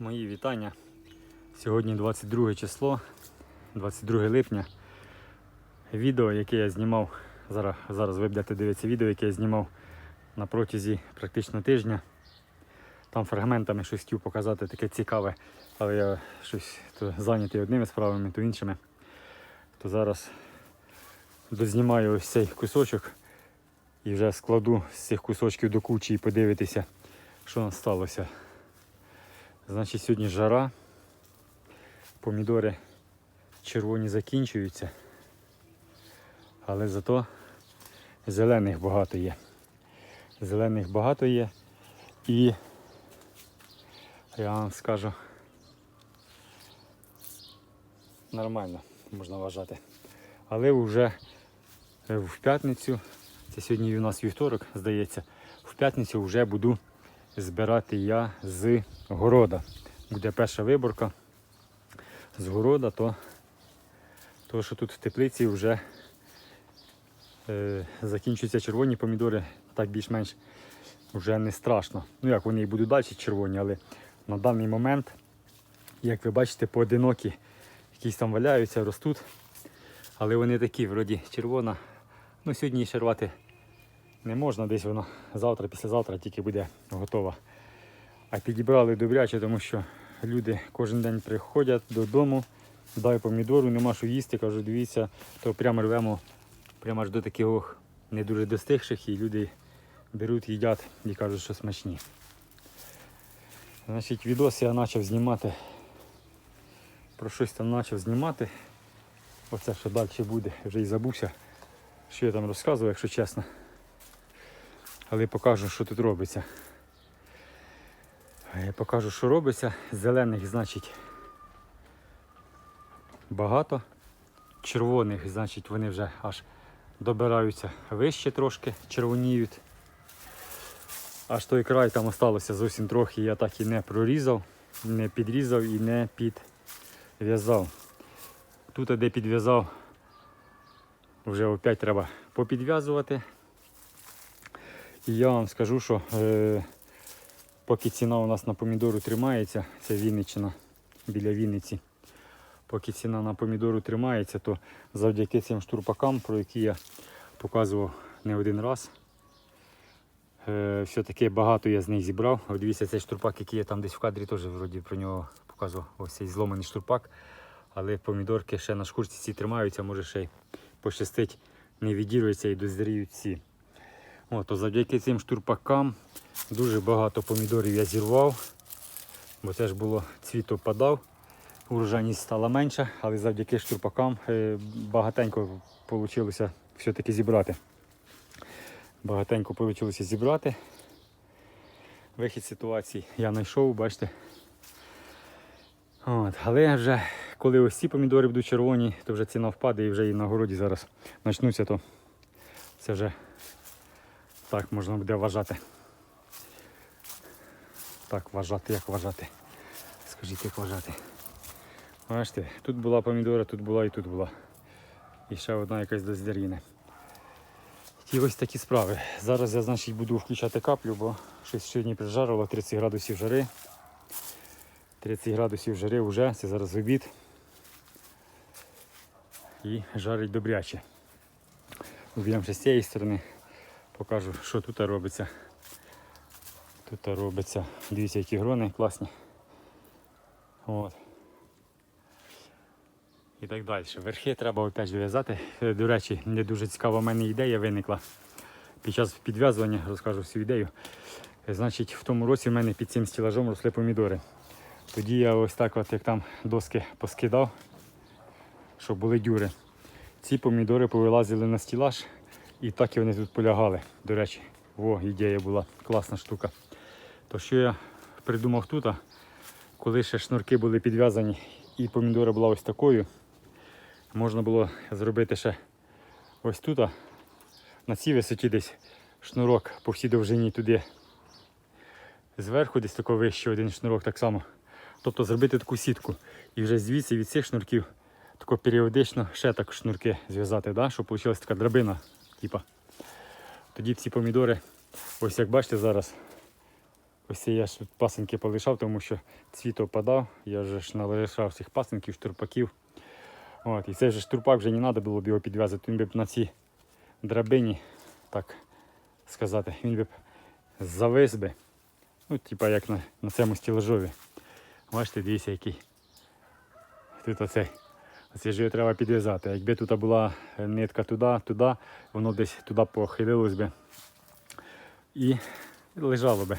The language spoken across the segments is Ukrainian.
Мої вітання. Сьогодні 22 число, 22 липня. Відео, яке я знімав, зараз, зараз ви будете дивитися відео, яке я знімав на протязі практично тижня. Там фрагментами щось хотів показати таке цікаве, але я щось то зайнятий одними справами, то іншими. То зараз дознімаю ось цей кусочок і вже складу з цих кусочків до кучі і подивитися, що нам сталося. Значить, сьогодні жара. Помідори червоні закінчуються. Але зато зелених багато є. Зелених багато є. І я вам скажу нормально можна вважати. Але вже в п'ятницю, це сьогодні у нас вівторок, здається, в п'ятницю вже буду збирати я з города. Буде перша виборка з города, то, то що тут в теплиці вже е, закінчуються червоні помідори, так більш-менш вже не страшно. Ну як вони і будуть далі червоні, але на даний момент, як ви бачите, поодинокі якісь там валяються, ростуть. Але вони такі, вроді червона. Ну сьогодні ще рвати не можна, десь воно завтра, післязавтра тільки буде готова. А підібрали добряче, тому що люди кожен день приходять додому, дай помідору, нема що їсти, кажуть, дивіться, то прямо рвемо прямо аж до таких не дуже достигших, і люди беруть, їдять і кажуть, що смачні. Значить, відос я почав знімати. Про щось там почав знімати. Оце що далі буде, вже і забувся, що я там розказував, якщо чесно. Але покажу, що тут робиться. Я покажу, що робиться. Зелених, значить, багато. Червоних, значить, вони вже аж добираються вище трошки, червоніють. Аж той край там осталося зовсім трохи, я так і не прорізав, не підрізав і не підв'язав. Тут, де підв'язав, вже опять треба попідв'язувати. І я вам скажу, що е, поки ціна у нас на помідору тримається, це Вінниччина біля Вінниці. Поки ціна на помідору тримається, то завдяки цим штурпакам, про які я показував не один раз, е, все-таки багато я з них зібрав. От дивіться, цей штурпак, який я там десь в кадрі теж вроді про нього показував. Ось цей зломаний штурпак. Але помідорки ще на шкурці ці тримаються, може ще й пощастить, не відірвуються і дозріють ці. О, то завдяки цим штурпакам дуже багато помідорів я зірвав, бо це ж було цвіт опадав, урожайність стала менша, але завдяки штурпакам е, багатенько вийшло все-таки зібрати. Багатенько вийшло зібрати. Вихід ситуації я знайшов, бачите. От, але вже коли ось ці помідори будуть червоні, то вже ціна впаде і вже і на городі зараз почнуться, то це вже так можна буде вважати. Так, вважати, як вважати. Скажіть, як вважати. Бачите, тут була помідора, тут була і тут була. І ще одна якась дозріне. І ось такі справи. Зараз я значить, буду включати каплю, бо щось сьогодні прижарило 30 градусів жари. 30 градусів жари вже, це зараз обід. І жарить добряче. Уб'ємо ще з цієї сторони, покажу, що тут робиться. Тут робиться, дивіться, які грони класні. От. І так далі. Верхи треба опять вив'язати. Е, До речі, не дуже цікава в мене ідея виникла. Під час підв'язування розкажу всю ідею. Е, Значить, в тому році в мене під цим стілажом росли помідори. Тоді я ось так, от як там доски поскидав, щоб були дюри. Ці помідори повилазили на стілаж і так і вони тут полягали. До речі, во, ідея була, класна штука. То що я придумав тут, коли ще шнурки були підв'язані і помідора була ось такою, можна було зробити ще ось тут, на цій висоті десь шнурок по всій довжині туди. Зверху десь тако вище один шнурок так само. Тобто зробити таку сітку. І вже звідси від цих шнурків тако періодично ще так шнурки зв'язати, да? щоб вийшла така драбина. Типа. Тоді ці помідори, ось як бачите зараз, Ось це я ж тут пасинки полишав, тому що цвіт опадав. Я вже ж налишав цих пасинків, штурпаків. От, і цей же штурпак вже не треба було б його підв'язати. Він би б на цій драбині, так сказати, він би завис би. Ну, типа як на, на цьому стілажові. Бачите, дивіться, який. Тут оцей. Його треба підв'язати. Якби тут була нитка туди, туди, воно десь туди похилилось би і лежало би.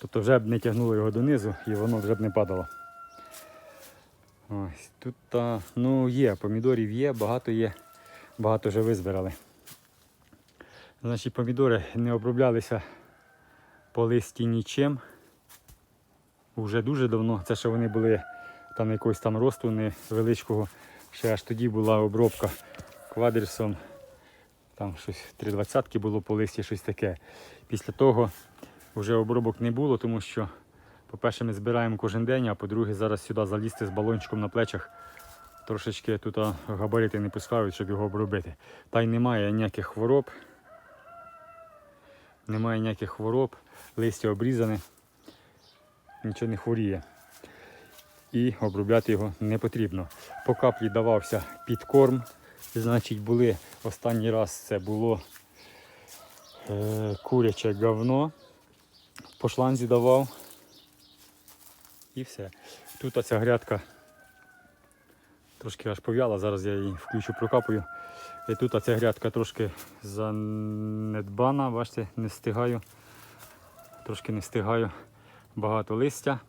Тобто вже б не тягнуло його донизу і воно вже б не падало. Ось тут ну є, помідорів є, багато є, багато вже визбирали. Значить, помідори не оброблялися по листі нічим. Уже дуже давно. Це ще вони були там якогось там росту невеличкого. Ще аж тоді була обробка квадрісом. Там щось 320 було по листі, щось таке. Після того вже обробок не було, тому що, по-перше, ми збираємо кожен день, а по-друге, зараз сюди залізти з балончиком на плечах. Трошечки тут габарити не пускають, щоб його обробити. Та й немає ніяких хвороб. Немає ніяких хвороб, листя обрізане, нічого не хворіє. І обробляти його не потрібно. По каплі давався підкорм. Значить, були останній раз це було е, куряче говно. По шланзі давав. І все. Тут оця грядка трошки аж пов'яла, зараз я її включу, прокапую. І тут оця грядка трошки занедбана, бачите, не встигаю. Трошки не встигаю багато листя,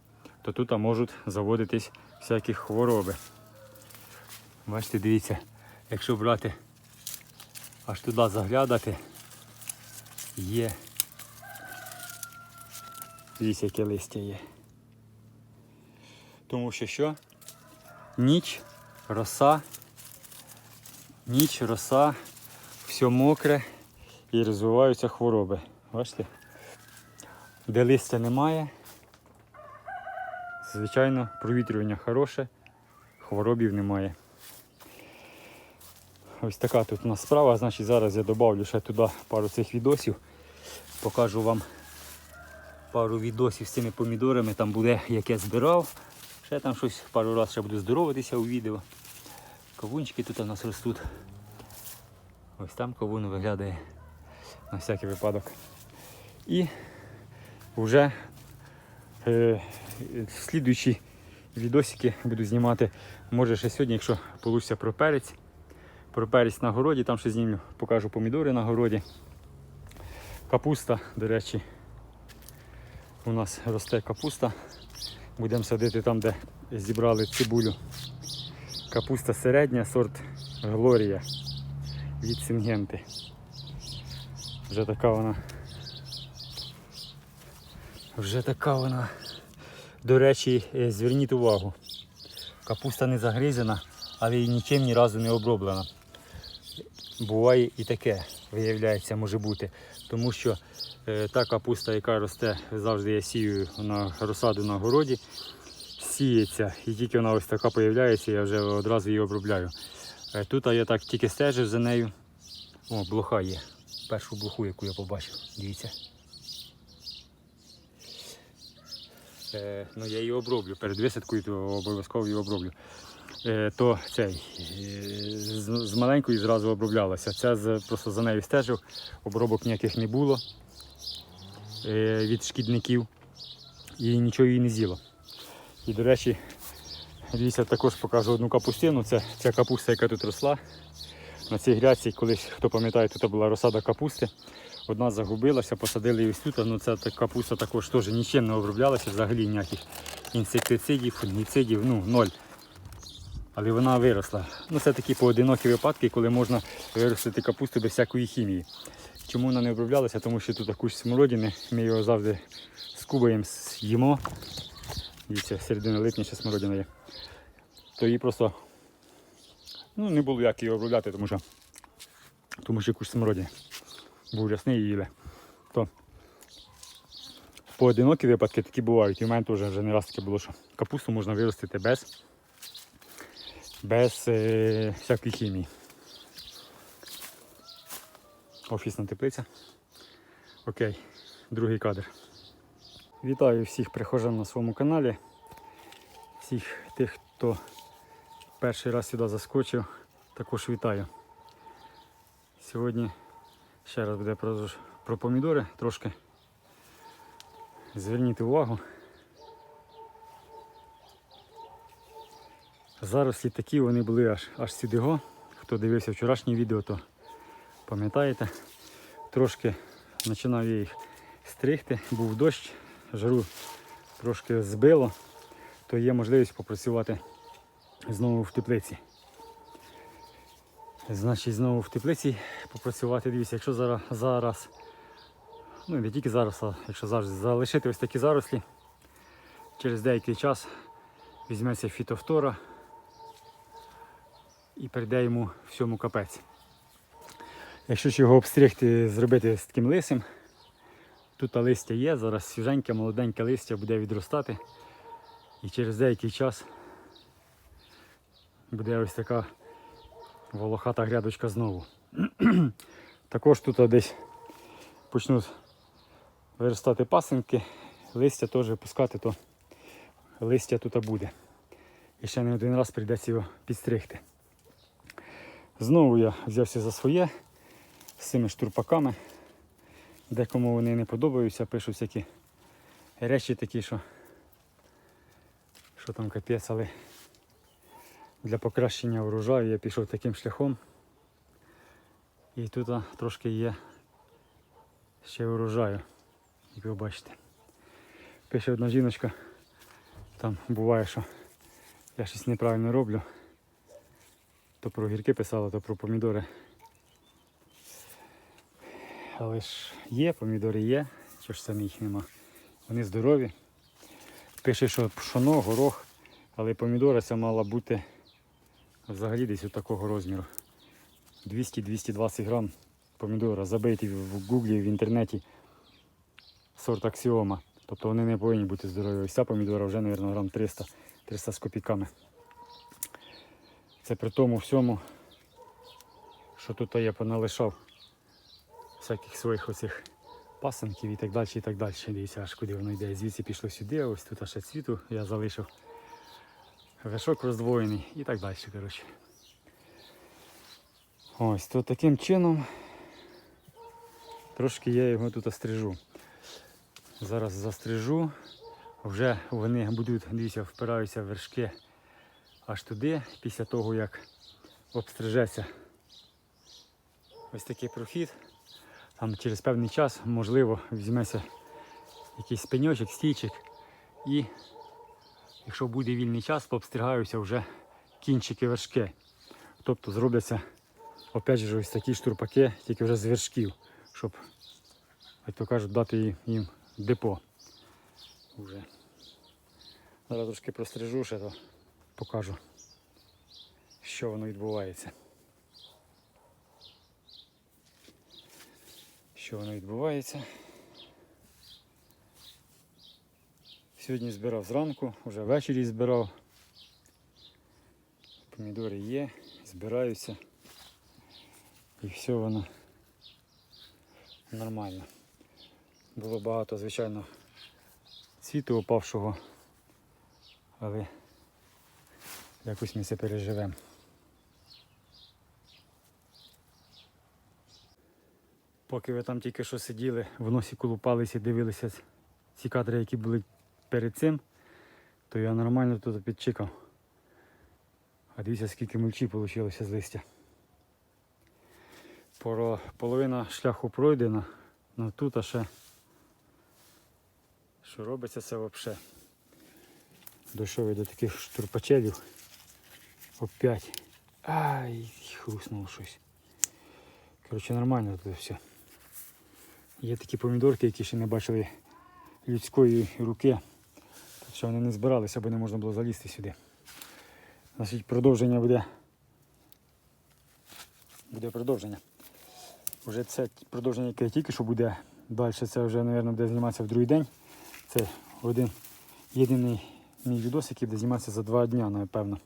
то тут можуть заводитись всякі хвороби. Бачите, дивіться, якщо брати аж туди заглядати, є. Дивіться, яке листя є. Тому що що? Ніч, роса, ніч, роса, все мокре і розвиваються хвороби. Бачите? Де листя немає, звичайно, провітрювання хороше, хворобів немає. Ось така тут у нас справа. Значить, зараз я додавлю ще туди пару цих відосів. Покажу вам пару відосів з цими помідорами. Там буде, як я збирав. Ще там щось пару разів ще буду здоровитися у відео. Кавунчики тут у нас ростуть. Ось там кавун виглядає на всякий випадок. І вже слідуючі відосики буду знімати. Може ще сьогодні, якщо вийде про перець. Про перець на городі, там ще знімлю, покажу помідори на городі. Капуста, до речі, у нас росте капуста. Будемо садити там, де зібрали цибулю. Капуста середня, сорт Глорія від Сінгенти. Вже така вона. Вже така вона. До речі, е, зверніть увагу. Капуста не загризена, але і нічим ні разу не оброблена. Буває і таке, виявляється, може бути. Тому що е, та капуста, яка росте, завжди я сію на розсаду на городі, сіється. І тільки вона ось така з'являється, я вже одразу її обробляю. Е, тут я так тільки стежив за нею. О, блоха є. Першу блоху, яку я побачив. Дивіться. Е, ну, я її оброблю. Перед висадкою то обов'язково її оброблю. Е, то цей е, з, з маленькою зразу оброблялася. Ця з, просто за нею стежив, обробок ніяких не було е, від шкідників і нічого їй не з'їло. І, до речі, дивіться, також покажу одну капустину. Це ця капуста, яка тут росла. На цій грядці, колись, хто пам'ятає, тут була розсада капусти. Одна загубилася, посадили її тут, ну ця капуста також теж нічим не оброблялася, взагалі ніяких інсектицидів, фунгіцидів, ну ноль. Але вона виросла. Ну це такі поодинокі випадки, коли можна виростити капусту без всякої хімії. Чому вона не оброблялася? Тому що тут кущ смородини, ми його завжди скубаємо, їмо. Дивіться, середина липня ще смородина є. То її просто ну, не було як її обробляти, тому що, тому що кущ смородини був рясний і. То поодинокі випадки такі бувають. І в мене теж вже не раз таке було, що капусту можна виростити без, без е, всякої хімії. Офісна теплиця. Окей, другий кадр. Вітаю всіх прихожан на своєму каналі. Всіх тих, хто перший раз сюди заскочив, також вітаю. Сьогодні ще раз буде про, про помідори трошки. Зверніть увагу. Зарослі такі вони були аж, аж сюди. го. Хто дивився вчорашнє відео, то пам'ятаєте. Трошки починав я їх стригти, був дощ, жару трошки збило, то є можливість попрацювати знову в теплиці. Значить, знову в теплиці попрацювати. Дивіться, якщо зараз, зараз ну не тільки зараз, а якщо зараз залишити ось такі зарослі, через деякий час візьметься фітофтора і прийде йому всьому капець. Якщо його обстригти, зробити з таким лисим, тут листя є, зараз свіженьке, молоденьке листя буде відростати. І через деякий час буде ось така волохата грядочка знову. Також тут десь почнуть виростати пасинки, листя теж пускати, то листя тут буде. І ще не один раз прийдеться його підстригти. Знову я взявся за своє з цими штурпаками. Декому вони не подобаються, пишуть всякі речі такі, що, що там капець, але для покращення урожаю я пішов таким шляхом. І тут трошки є ще урожаю, як ви бачите. Пише одна жіночка, там буває, що я щось неправильно роблю. То про гірки писала, то про помідори. Але ж є, помідори є, чого ж саме їх нема. Вони здорові. Пише, що пшоно, горох, але помідора ця мала бути взагалі десь от такого розміру. 200-220 грам помідора. Забийте в гуглі, в інтернеті сорт аксіома. Тобто вони не повинні бути здорові. Ось ця помідора вже, мабуть, грам 300, 300 з копійками. Це при тому всьому, що тут я поналишав всяких своїх оцих пасанків і так далі, і так далі. Дивіться, аж куди воно йде. Звідси пішло сюди, ось тут ще цвіту я залишив. Вершок роздвоєний і так далі. коротше. Ось, то таким чином трошки я його тут острижу. Зараз застрижу. Вже вони будуть, дивіться, впираються вершки аж туди, після того як обстрижеться ось такий прохід. Там через певний час, можливо, візьметься якийсь пеньочок, стійчик і якщо буде вільний час, пообстригаються вже кінчики вершки. Тобто зробляться опять же ось такі штурпаки, тільки вже з вершків, щоб, як то кажуть, дати їм депо. Уже. Зараз трошки прострижу ще, то покажу, що воно відбувається. Що воно відбувається. Сьогодні збирав зранку, вже ввечері збирав. Помідори є, збираються. І все воно нормально. Було багато, звичайно, цвіту опавшого, але якось ми це переживемо. Поки ви там тільки що сиділи, в носі колупалися, дивилися ці кадри, які були перед цим, то я нормально тут підчикав. А дивіться, скільки мульчі вийшло з листя. Половина шляху пройдена, але тут ще що робиться це взагалі. Дійшов до таких штурпачелів. Опять. Ай, хрустнуло щось. Коротше, нормально тут все. Є такі помідорки, які ще не бачили людської руки. Що вони не збиралися, бо не можна було залізти сюди. Значить, продовження буде. Буде продовження. Вже це продовження, яке тільки що буде. Далі це вже, мабуть, буде зніматися в другий день. Це один єдиний мій відос, який буде зніматися за два дні, напевно.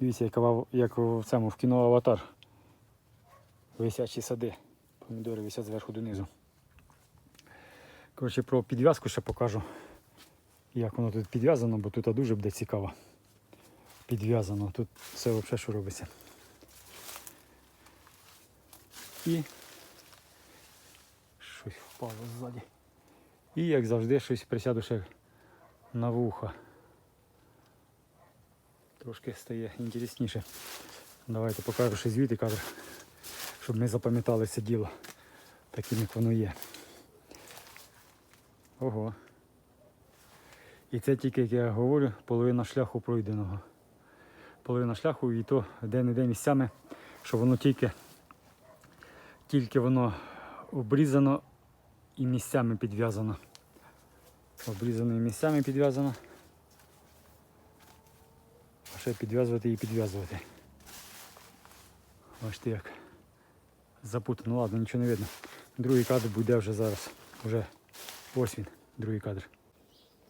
Дивіться, як, як в цьому в кіно Аватар. Висячі сади. Помідори висять зверху донизу. Коротше, про підв'язку ще покажу, як воно тут підв'язано, бо тут дуже буде цікаво. Підв'язано. Тут все взагалі що робиться. І щось впало ззаді. І як завжди щось присяду ще на вуха. Трошки стає інтересніше. Давайте покажу ще звідти кадр, щоб ми запам'ятали це діло таким, як воно є. Ого. І це тільки, як я говорю, половина шляху пройденого. Половина шляху і то де-не-де місцями, що воно тільки, тільки воно обрізано і місцями підв'язано. Обрізано і місцями підв'язано. А ще підв'язувати і підв'язувати. Бачите як. Запутано. Ну ладно, нічого не видно. Другий кадр буде вже зараз. Уже ось він, другий кадр.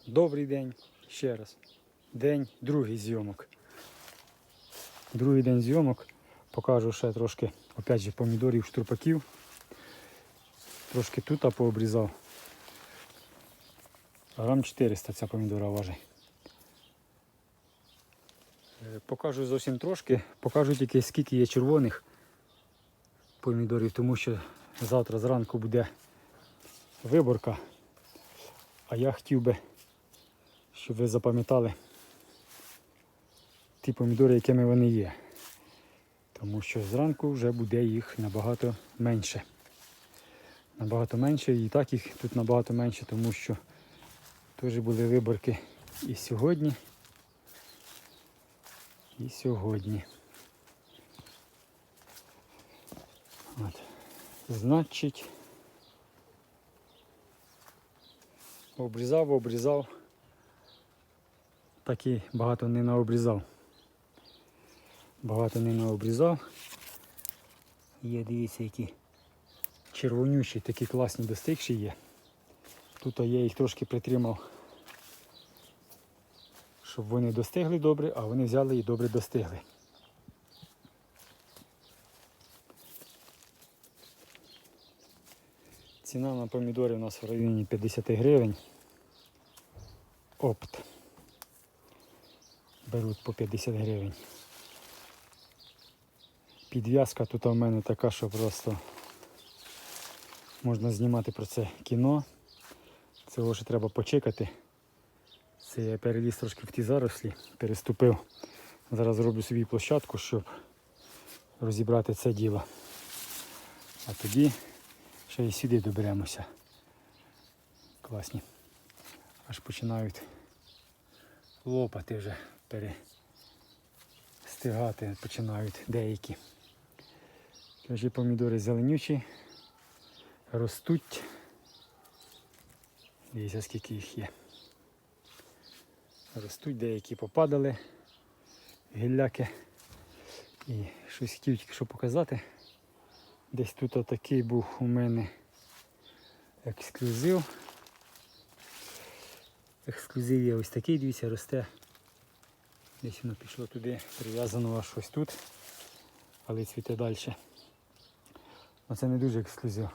Добрий день. Ще раз. День другий зйомок. Другий день зйомок. Покажу ще трошки опять же помідорів, штурпаків. Трошки тут пообрізав. Грам 400 ця помідора важить. Е, Покажу зовсім трошки, покажу тільки скільки є червоних помідорів, тому що завтра зранку буде виборка. А я хотів би, щоб ви запам'ятали ті помідори, якими вони є. Тому що зранку вже буде їх набагато менше. Набагато менше і так їх тут набагато менше, тому що теж були виборки і сьогодні, і сьогодні. От. Значить, обрізав, обрізав. Так і багато не наобрізав. Багато не наобрізав. Є, дивіться, які червонючі, такі класні достигші є. Тут я їх трошки притримав, щоб вони достигли добре, а вони взяли і добре достигли. Ціна на помідори у нас в районі 50 гривень. Опт. Беруть по 50 гривень. Підв'язка тут у мене така, що просто можна знімати про це кіно. Цього ще треба почекати. Це я переліз трошки в ті зарослі, переступив. Зараз зроблю собі площадку, щоб розібрати це діло. А тоді ще і сюди доберемося. Класні. Аж починають лопати вже, перестигати починають деякі. Кажі помідори зеленючі, ростуть. Дивіться, скільки їх є. Ростуть, деякі попадали, гілляки. І щось хотів тільки що показати. Десь тут отакий був у мене ексклюзив. Ексклюзив є ось такий, дивіться, росте. Десь воно пішло туди, прив'язано аж ось тут, але цвіте далі. Оце не дуже ексклюзив.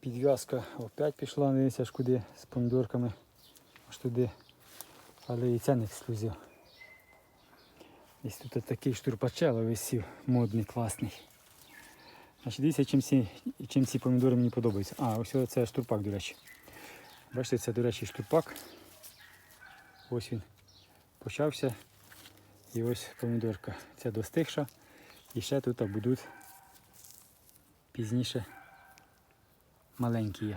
Підв'язка опять пішла, дивіться аж куди з помідорками аж туди. Але і це не ексклюзив. Десь тут такий штурпачело висів, модний, класний. Значить, дивіться, чим ці, чим ці помідори мені подобаються. А, ось це штурпак, до речі. Бачите, це, до речі, штурпак. Ось він почався. І ось помідорка. Це достигша. І ще тут будуть пізніше маленькі.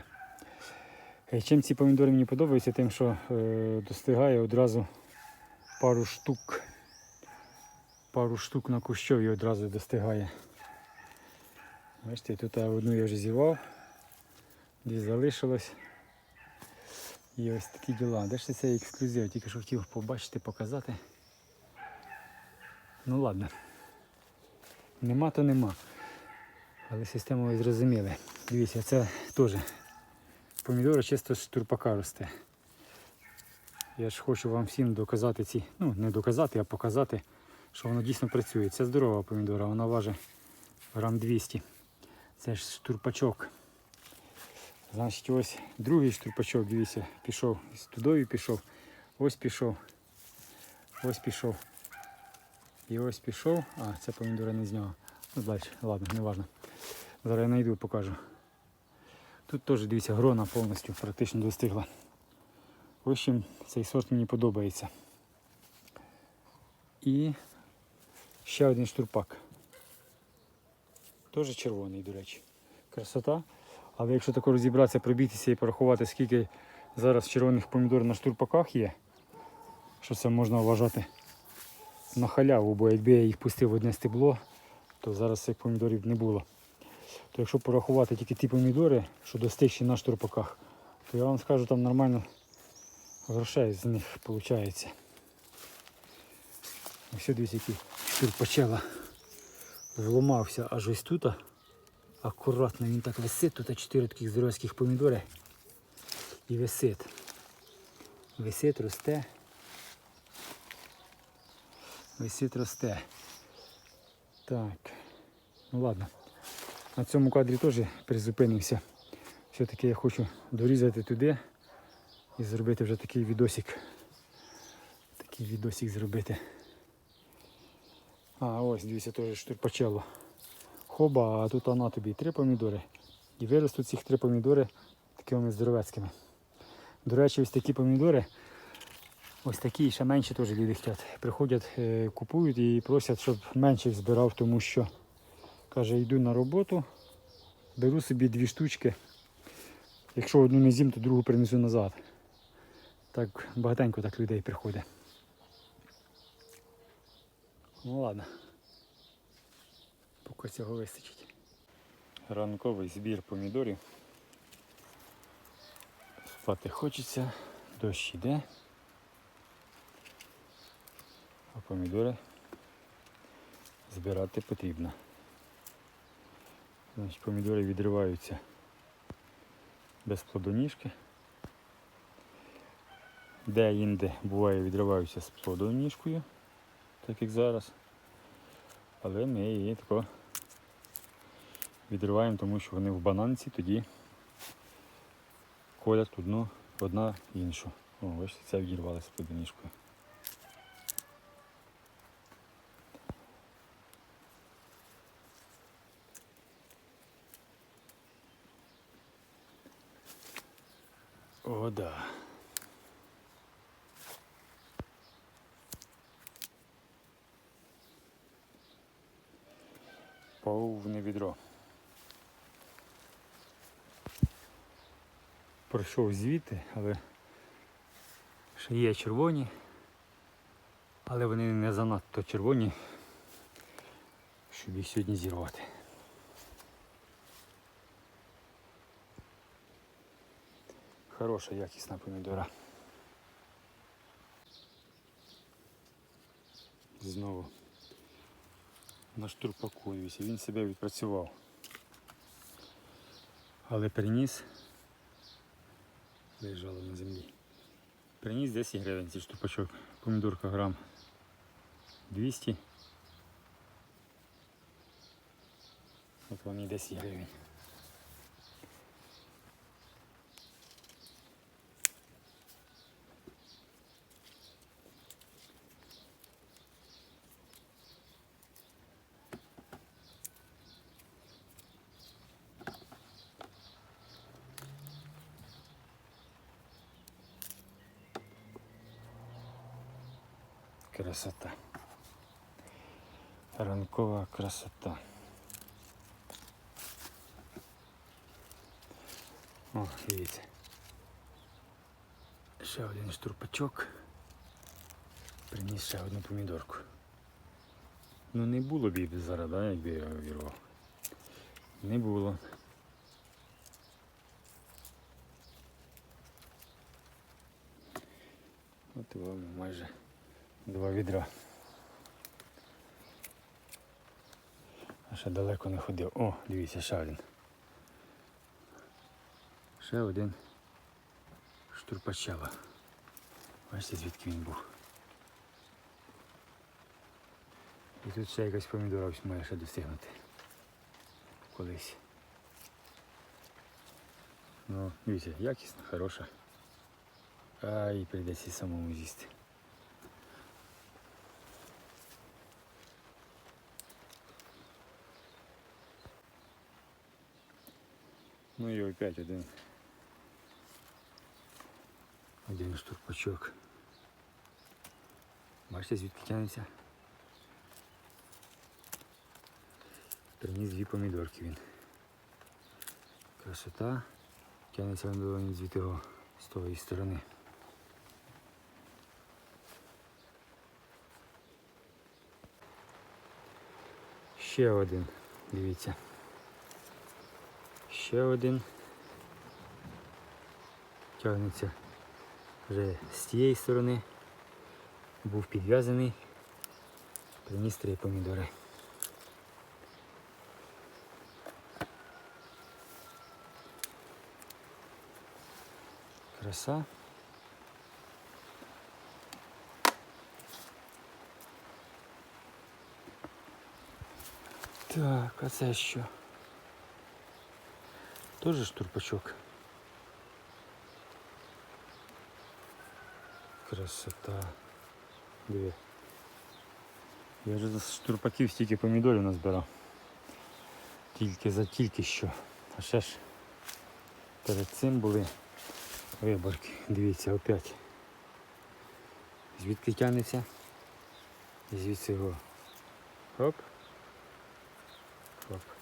Е, Чим ці помідори мені подобаються, тим, що е, достигає одразу пару штук. Пару штук на кущові одразу достигає. Бачите, тут одну я вже зівав, дві залишилось. І ось такі діла. Де ж це ексклюзив? Тільки що хотів побачити, показати. Ну ладно. Нема, то нема. Але систему ви зрозуміли. Дивіться, це теж помідори чисто з турпака росте. Я ж хочу вам всім доказати ці, ну не доказати, а показати, що воно дійсно працює. Це здорова помідора, вона важить грам 200. Це ж турпачок. Значить, ось другий штурпачок, дивіться, пішов з тудою пішов. Ось пішов. Ось пішов. І ось пішов. А, це помідори не з нього. Ну, бач, ладно, не важно. Зараз я знайду покажу. Тут теж дивіться, грона повністю практично достигла. В общем, цей сорт мені подобається. І ще один штурпак. Теж червоний, до речі. Красота. Але якщо тако розібратися, пробігтися і порахувати, скільки зараз червоних помідор на штурпаках є, що це можна вважати на халяву, бо якби я їх пустив в одне стебло, то зараз цих помідорів не було. То якщо порахувати тільки ті помідори, що достигші на штурпаках, то я вам скажу, там нормально грошей з них виходить. Ось дивіться, який штурпачела вломався аж ось тут. Акуратно він так висить, тут чотири таких здоровських помідори. І висить. Висить, росте. Висить, росте. Так. Ну ладно. На цьому кадрі теж призупинився. Все-таки я хочу дорізати туди і зробити вже такий відосик. Такий відосик зробити. А, ось, дивіться, теж штурпачело. Хоба, а тут вона тобі три помідори. І виростуть цих три помідори такими здоровецькими. До речі, ось такі помідори, ось такі ще менші теж люди хочуть. Приходять, е, купують і просять, щоб менших збирав, тому що каже, йду на роботу, беру собі дві штучки. Якщо одну не з'їм, то другу принесу назад. Так багатенько так людей приходить. Ну ладно. Поки цього вистачить. Ранковий збір помідорів. Спати хочеться, дощ іде. А помідори збирати потрібно. Значить, помідори відриваються без плодоніжки. Де-інде буває відриваються з плодоніжкою, так як зараз. Але ми її тако відриваємо, тому що вони в бананці тоді колять одну, одна іншу. О, бачите, ця відірвалася плодоніжкою. О, да. Повне відро. Пройшов звідти, але ще є червоні, але вони не занадто червоні, щоб їх сьогодні зірвати. Хороша якісна помідора. Знову на штурпаку, він себе відпрацював. Але приніс, лежало на землі. Приніс 10 гривень цей штупачок. Помідорка грам 200. От вам і 10 гривень. Красота. Ранкова красота. О, дивіться. Ще один штурпачок. Приніс ще одну помідорку. Ну не було б її зараз, да, якби я його вірвав. Не було. От і вам майже два відра. А ще далеко не ходив. О, дивіться, ще один. Ще один штурпачела. Бачите, звідки він був. І тут ще якась помідора ось має ще достигнути. Колись. Ну, дивіться, якісна, хороша. А і прийдеться самому з'їсти. Ну і опять один. Один штурпачок. Бачите, звідки тягнеться? Приніс дві помідорки він. Красота. Тягнеться він до звідти його з тої сторони. Ще один, дивіться. Ще один. Тягнеться вже з тієї сторони. Був підв'язаний. Приніс три помідори. Краса. Так, а це що? Тоже штурпачок. Красота. Диви. Я вже з штурпаків стільки помідорів назбирав. Тільки за тільки що. А ще ж перед цим були виборки. Дивіться, опять. Звідки тягнеться? І звідси його. Хоп. Хоп.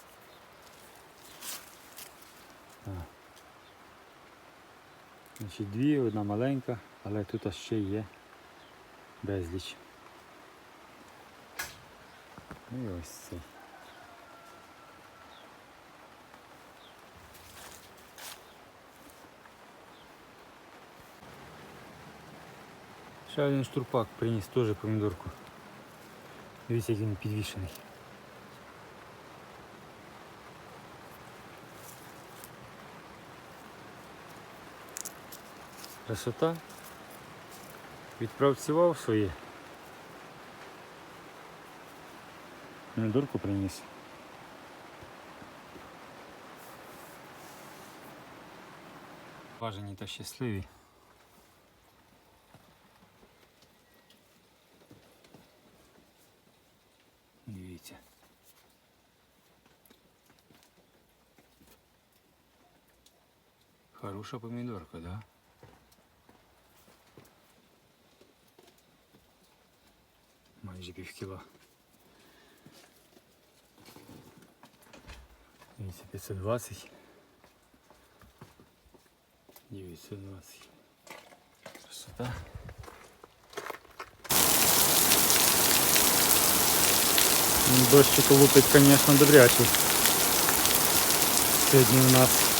Значить дві, одна маленька, але тут ще є безліч. І ось цей. Ще один штурпак приніс теж помідорку. Дивіться, як він підвішений. Красота. Відпрацював своє. Помідорку приніс. Важені та щасливі. Дивіться. Хороша помідорка, да? Майже пів кіла. Дивіться, 520. 920. Красота. Дощик лупить, конечно, добрячий. Сьогодні у нас